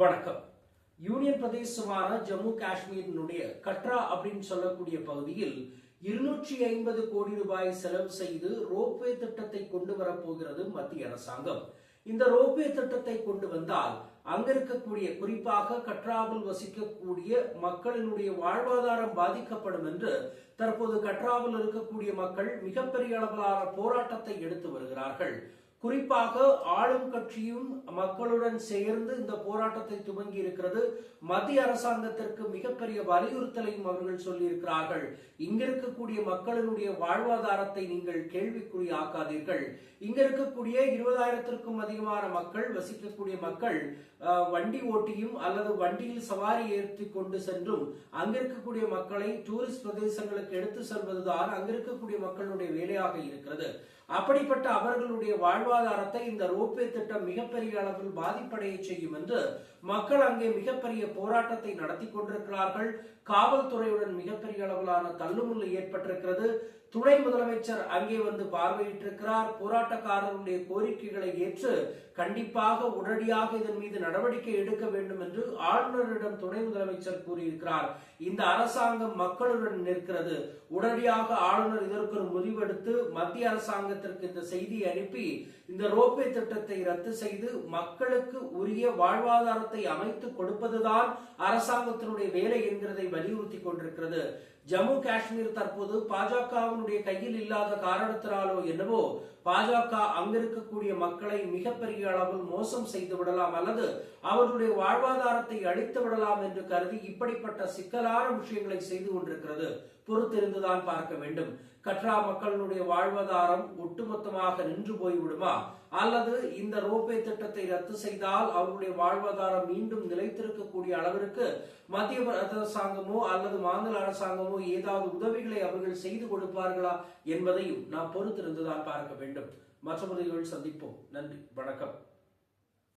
வணக்கம். யூனியன் பிரதேசமான ஜம்மு காஷ்மீரினுடைய கட்ரா அப்படின்னு சொல்லக்கூடிய பகுதியில் இருநூற்றி ஐம்பது கோடி ரூபாய் செலவு செய்து ரோப்வே திட்டத்தை கொண்டு வரப்போகிறது மத்திய அரசாங்கம். இந்த ரோப்வே திட்டத்தை கொண்டு வந்தால் அங்க இருக்கக்கூடிய குறிப்பாக கட்ராவில் வசிக்கக்கூடிய மக்களினுடைய வாழ்வாதாரம் பாதிக்கப்படும் என்று தற்போது கட்ராவில் இருக்கக்கூடிய மக்கள் மிகப்பெரிய அளவிலான போராட்டத்தை எடுத்து வருகிறார்கள். குறிப்பாக ஆளும் கட்சியும் மக்களுடன் சேர்ந்து இந்த போராட்டத்தை துவங்கி இருக்கிறது. மத்திய அரசாங்கத்திற்கு மிகப்பெரிய வலியுறுத்தலையும் அவர்கள் சொல்லியிருக்கிறார்கள். இங்க இருக்கக்கூடிய மக்களினுடைய வாழ்வாதாரத்தை நீங்கள் கேள்விக்குறி ஆக்காதீர்கள். இங்க இருக்கக்கூடிய இருபதாயிரத்திற்கும் அதிகமான மக்கள் வசிக்கக்கூடிய மக்கள் வண்டி ஓட்டியும் அல்லது வண்டியில் சவாரி ஏற்றி கொண்டு சென்றும் அங்க இருக்கக்கூடிய மக்களை டூரிஸ்ட் பிரதேசங்களுக்கு எடுத்து செல்வதுதான் அங்க இருக்கக்கூடிய மக்களுடைய வேலையாக இருக்கிறது. அப்படிப்பட்ட அவர்களுடைய வாழ்வாதாரத்தை இந்த ரோப்வே திட்டம் மிகப்பெரிய அளவில் பாதிப்படைய செய்யும் என்று மக்கள் அங்கே மிகப்பெரிய போராட்டத்தை நடத்தி கொண்டிருக்கிறார்கள். காவல்துறையுடன் மிகப்பெரிய அளவிலான தள்ளுமுள்ளு ஏற்பட்டிருக்கிறது. துணை முதலமைச்சர் அங்கே வந்து பார்வையிட்டிருக்கிறார். போராட்டக்காரர்களுடைய கோரிக்கைகளை ஏற்று கண்டிப்பாக உடனடியாக இதன் மீது நடவடிக்கை எடுக்க வேண்டும் என்று ஆளுநரிடம் துணை முதலமைச்சர் கூறியிருக்கிறார். இந்த அரசாங்கம் மக்களுடன் நிற்கிறது. உடனடியாக ஆளுநர் இதற்கு ஒரு முடிவெடுத்து மத்திய அரசாங்கத்திற்கு இந்த செய்தியை அனுப்பி இந்த ரோப்பே திட்டத்தை ரத்து செய்து மக்களுக்கு உரிய வாழ்வாதாரத்தை அமைத்து கொடுப்பதுதான் அரசாங்கத்தினுடைய வேலை என்கிறதை வலியுறுத்தி கொண்டிருக்கிறது. ஜம்மு காஷ்மீர் தற்போது பாஜகவினுடைய கையில் இல்லாத காரணத்தினாலோ என்னவோ பாஜக அங்கிருக்கக்கூடிய மக்களை மிகப்பெரிய அளவில் மோசம் செய்து விடலாம் அல்லது அவர்களுடைய வாழ்வாதாரத்தை அழித்து விடலாம் என்று கருதி இப்படிப்பட்ட சிக்கலான விஷயங்களை செய்து கொண்டிருக்கிறது. பொறுத்திருந்துதான் பார்க்க வேண்டும். கட்ரா மக்களுடைய வாழ்வாதாரம் ஒட்டுமொத்தமாக நின்று போய்விடுமா? அல்லது இந்த ரோபே திட்டத்தை ரத்து செய்தால் அவருடைய வாழ்வாதாரம் மீண்டும் நிலைத்திருக்கக்கூடிய அளவிற்கு மத்திய அரசாங்கமோ அல்லது மாநில அரசாங்கமோ ஏதாவது உதவிகளை அவர்கள் செய்து கொடுப்பார்களா என்பதையும் நாம் பொறுத்திருந்துதான் பார்க்க வேண்டும். மற்றவர்கள் சந்திப்போம். நன்றி. வணக்கம்.